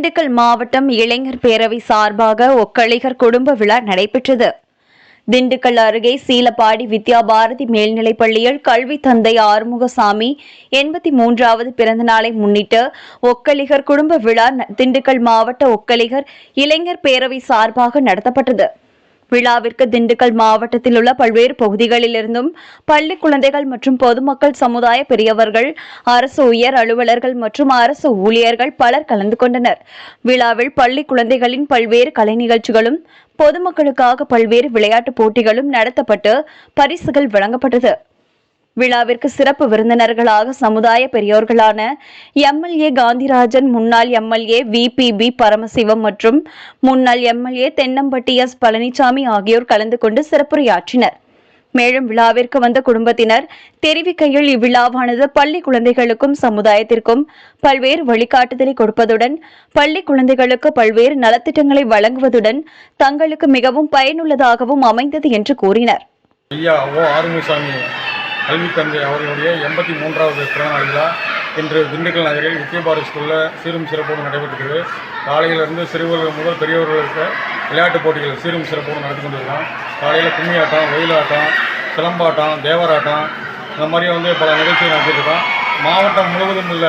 திண்டுக்கல் மாவட்டம் இளைஞர் பேரவை சார்பாக ஒக்கழிகர் குடும்ப விழா நடைபெற்றது. திண்டுக்கல் அருகே சீலப்பாடி வித்யா பாரதி மேல்நிலைப் பள்ளியில் கல்வி தந்தை ஆறுமுகசாமி எண்பத்தி மூன்றாவது பிறந்த நாளை முன்னிட்டு ஒக்கலிகர் குடும்ப விழா திண்டுக்கல் மாவட்ட ஒக்கலிகர் இளைஞர் பேரவை சார்பாக நடத்தப்பட்டது. விழாவிற்கு திண்டுக்கல் மாவட்டத்தில் உள்ள பல்வேறு பகுதிகளிலிருந்தும் பள்ளி குழந்தைகள் மற்றும் பொதுமக்கள் சமுதாய பெரியவர்கள் அரசு உயர் அலுவலர்கள் மற்றும் அரசு ஊழியர்கள் பலர் கலந்து கொண்டனர். விழாவில் பள்ளி குழந்தைகளின் பல்வேறு கலை நிகழ்ச்சிகளும் பொதுமக்களுக்காக பல்வேறு விளையாட்டுப் போட்டிகளும் நடத்தப்பட்டு பரிசுகள் வழங்கப்பட்டது. விழாவிற்கு சிறப்பு விருந்தினர்களாக சமுதாய பெரியோர்களான எம்எல்ஏ காந்திராஜன் முன்னாள் எம்எல்ஏ விபிபி பரமசிவம் மற்றும் முன்னாள் எம்எல்ஏ தென்னம்பட்டி எஸ் பழனிசாமி ஆகியோர் கலந்து கொண்டு சிறப்புரையாற்றினர். மேலும் விழாவிற்கு வந்த குடும்பத்தினர் தெரிவிக்கையில் இவ்விழாவானது பள்ளி குழந்தைகளுக்கும் சமுதாயத்திற்கும் பல்வேறு வழிகாட்டுதலை கொடுப்பதுடன் பள்ளி குழந்தைகளுக்கு பல்வேறு நலத்திட்டங்களை வழங்குவதுடன் தங்களுக்கு மிகவும் பயனுள்ளதாகவும் அமைந்தது என்று கூறினர். ஐயா ஓ ஆறுமுகசாமி. கல்வி தந்தை அவர்களுடைய எண்பத்தி மூன்றாவது பிறந்தநாள் விழா இன்று திண்டுக்கல் நகரில் வித்யபாரதி ஸ்கூலில் சீரும் சிறப்போடு நடைபெற்றது காலையிலிருந்து சிறுவர்கள் முதல் பெரியவர்களுக்கு விளையாட்டுப் போட்டிகள் சீரும் சிறப்போடு நடத்தி கொண்டிருக்கோம் காலையில் கும்மியாட்டம் ஒயிலாட்டம் சிலம்பாட்டம் தேவராட்டம் இந்த மாதிரி வந்து பல நிகழ்ச்சிகள் நடத்திட்டுருக்கோம் மாவட்டம் முழுவதும் உள்ள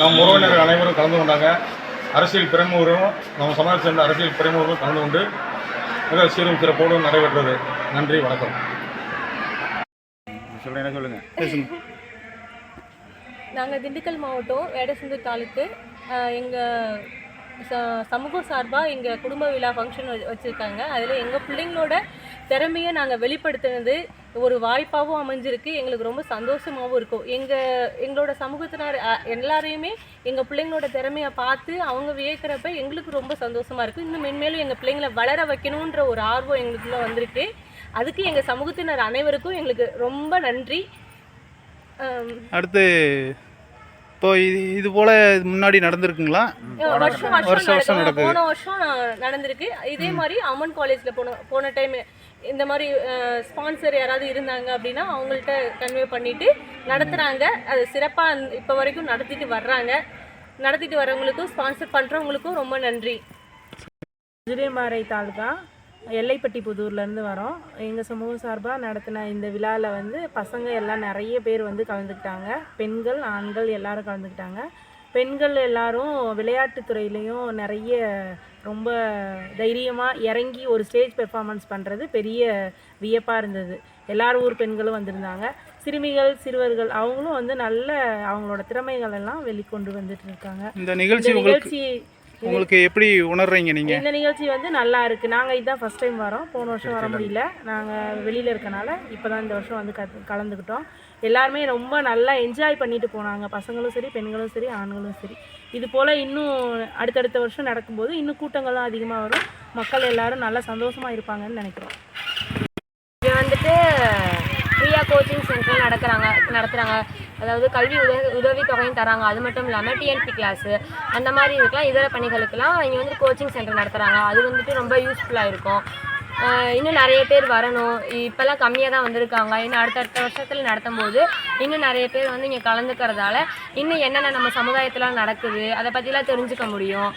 நம் உறவினர்கள் அனைவரும் கலந்து கொண்டாங்க. அரசியல் பிரமுகரும் நம்ம சமாஜத்தை சேர்ந்த அரசியல் பிரமுகரும் கலந்து கொண்டு மிக சீரும் சிறப்போடு நடைபெற்றது. நன்றி வணக்கம். சொல்லுங்க என்ன சொல்லுங்க? நாங்கள் திண்டுக்கல் மாவட்டம் வேடசந்தூர் தாலுக்கு எங்கள் ச சமூகம் சார்பாக எங்கள் குடும்ப விழா ஃபங்க்ஷன் வச்சுருக்காங்க. அதில் எங்கள் பிள்ளைங்களோட திறமையை நாங்கள் வெளிப்படுத்தினது ஒரு வாய்ப்பாகவும் அமைஞ்சிருக்கு. எங்களுக்கு ரொம்ப சந்தோஷமாகவும் இருக்கும். எங்கள் எங்களோட சமூகத்தினர் எல்லாரையுமே எங்கள் பிள்ளைங்களோட திறமையை பார்த்து அவங்க வியக்கிறப்ப எங்களுக்கு ரொம்ப சந்தோஷமாக இருக்குது இன்னும் மென்மேலும் எங்கள் பிள்ளைங்களை வளர வைக்கணுன்ற ஒரு ஆர்வம் எங்களுக்குள்ளே வந்திருக்கு. அதுக்கு எங்கள் சமூகத்தினர் அனைவருக்கும் எங்களுக்கு ரொம்ப நன்றி. அடுத்து இப்போ இது இது போல் முன்னாடி நடந்திருக்குங்களா? வருஷம் வருஷம் வருஷம் வருஷம் நடக்கும். நடக்குது. போன வருஷம் நடந்திருக்கு. இதே மாதிரி அமன் காலேஜ்ல போன போன டைம் இந்த மாதிரி ஸ்பான்சர் யாராவது இருந்தாங்க அப்படின்னா அவங்கள்ட்ட கன்வே பண்ணிட்டு நடத்துறாங்க. அது சிறப்பா இப்போ வரைக்கும் நடத்திட்டு வர்றாங்க. நடத்திட்டு வரவங்களுக்கும் ஸ்பான்சர் பண்றவங்களுக்கும் ரொம்ப நன்றி. விஜயமாரை தாலுகா எல்லைப்பட்டி புதூர்லேருந்து வரோம். எங்கள் சமூகம் சார்பாக நடத்தின இந்த விழாவில் வந்து பசங்க எல்லாம் நிறைய பேர் வந்து கலந்துக்கிட்டாங்க. பெண்கள் ஆண்கள் எல்லாரும் கலந்துக்கிட்டாங்க. பெண்கள் எல்லாரும் விளையாட்டுத் துறையிலையும் நிறைய ரொம்ப தைரியமாக இறங்கி ஒரு ஸ்டேஜ் பெர்ஃபார்மன்ஸ் பண்ணுறது பெரிய வியப்பாக இருந்தது. எல்லார் ஊர் பெண்களும் வந்திருந்தாங்க. சிறுமிகள் சிறுவர்கள் அவங்களும் வந்து நல்ல அவங்களோட திறமைகள் எல்லாம் வெளிக்கொண்டு வந்துட்டு இருக்காங்க. இந்த நிகழ்ச்சி உங்களுக்கு எப்படி உணர்றீங்க நீங்கள் இந்த நிகழ்ச்சி வந்து நல்லா இருக்கு. நாங்க இதுதான் ஃபர்ஸ்ட் டைம் வரோம். போன வருஷம் வர முடியல. நாங்க வெளியில இருக்கனால இப்பதான் இந்த வருஷம் வந்து கத்து- கலந்துக்கிட்டோம். எல்லாருமே ரொம்ப நல்லா என்ஜாய் பண்ணிட்டு போனாங்க. பசங்களும் சரி பெண்களும் சரி ஆண்களும் சரி. இது போல இன்னும் அடுத்தடுத்த வருஷம் நடக்கும்போது இன்னும் கூட்டங்களும் அதிகமாக வரும். மக்கள் எல்லாரும் நல்லா சந்தோஷமா இருப்பாங்கன்னு நினைக்கிறோம். இங்கே வந்துட்டு ஃப்ரீயாக கோச்சிங் சென்டர் நடக்கிறாங்க நடத்துகிறாங்க அதாவது கல்வி உதவி உதவித்தொகையும் தராங்க. அது மட்டும் இல்லாமல் டிஎன்பி கிளாஸு அந்த மாதிரி இதுக்கெலாம் இதர பணிகளுக்கெல்லாம் இங்கே வந்து கோச்சிங் சென்டர் நடத்துகிறாங்க அது வந்துட்டு ரொம்ப யூஸ்ஃபுல்லாக இருக்கும். இன்னும் நிறைய பேர் வரணும். இப்போல்லாம் கம்மியாக தான் வந்திருக்காங்க. இன்னும் அடுத்தடுத்த வருஷத்தில் நடத்தும் போது இன்னும் நிறைய பேர் வந்து இங்கே கலந்துக்கிறதால இன்னும் என்னென்ன நம்ம சமுதாயத்தில் நடக்குது அதை பற்றிலாம் தெரிஞ்சுக்க முடியும்.